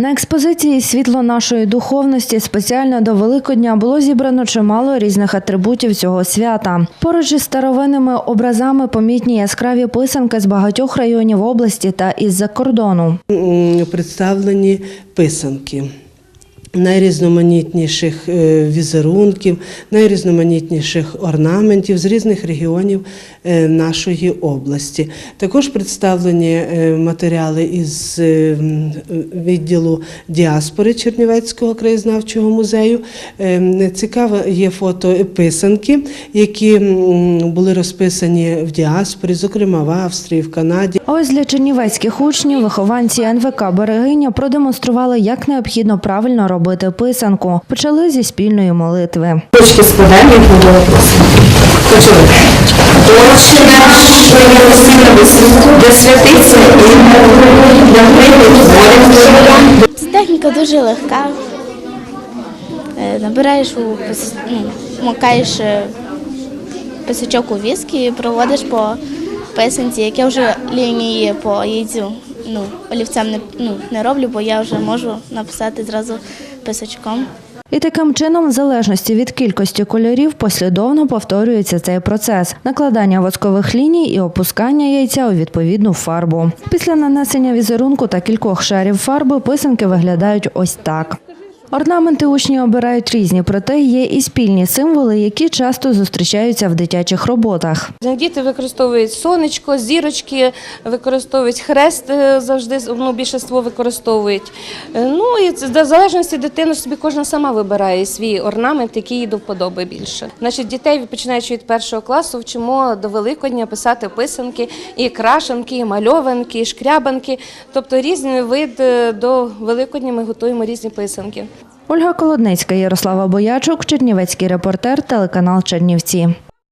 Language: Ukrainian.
На експозиції Світло нашої духовності спеціально до Великодня було зібрано чимало різних атрибутів цього свята. Поруч із старовинними образами помітні яскраві писанки з багатьох районів області та із-за кордону. Представлені писанки. Найрізноманітніших е, візерунків, найрізноманітніших орнаментів з різних регіонів е, нашої області. Також представлені е, матеріали із відділу діаспори Чернівецького краєзнавчого музею. Цікаве є фото писанки, які були розписані в діаспорі, зокрема в Австрії, в Канаді. Ось для чернівецьких учнів вихованці НВК Берегиня продемонстрували, як необхідно правильно робити писанку. Почали зі спільної молитви. Точки складання було. Почали. Отче наш, що є на небесі, де святиться ім'я да прийде воля техніка дуже легка. Е, Набираєш у пис- ну, макаєш е, писачок у віскі і проводиш по писанці, як я вже лінії по яйцю. Ну, олівцем не, ну, не роблю, бо я вже можу написати зразу писачком. І таким чином, в залежності від кількості кольорів, послідовно повторюється цей процес накладання воскових ліній і опускання яйця у відповідну фарбу. Після нанесення візерунку та кількох шарів фарби писанки виглядають ось так. Орнаменти учні обирають різні, проте є і спільні символи, які часто зустрічаються в дитячих роботах. Діти використовують сонечко, зірочки, використовують хрест е, завжди ну, більшість використовують. Е, Ну і в залежності дитина собі кожна сама вибирає свій орнамент, який їй до вподоби більше. Значить, дітей починаючи від першого класу, вчимо до Великодня писати писанки, і крашенки, і мальованки, і шкрябанки. Тобто різний вид е, до Великодня ми готуємо різні писанки. Ольга Колодницька, Ярослава Боячук, Чернівецький репортер, телеканал Чернівці.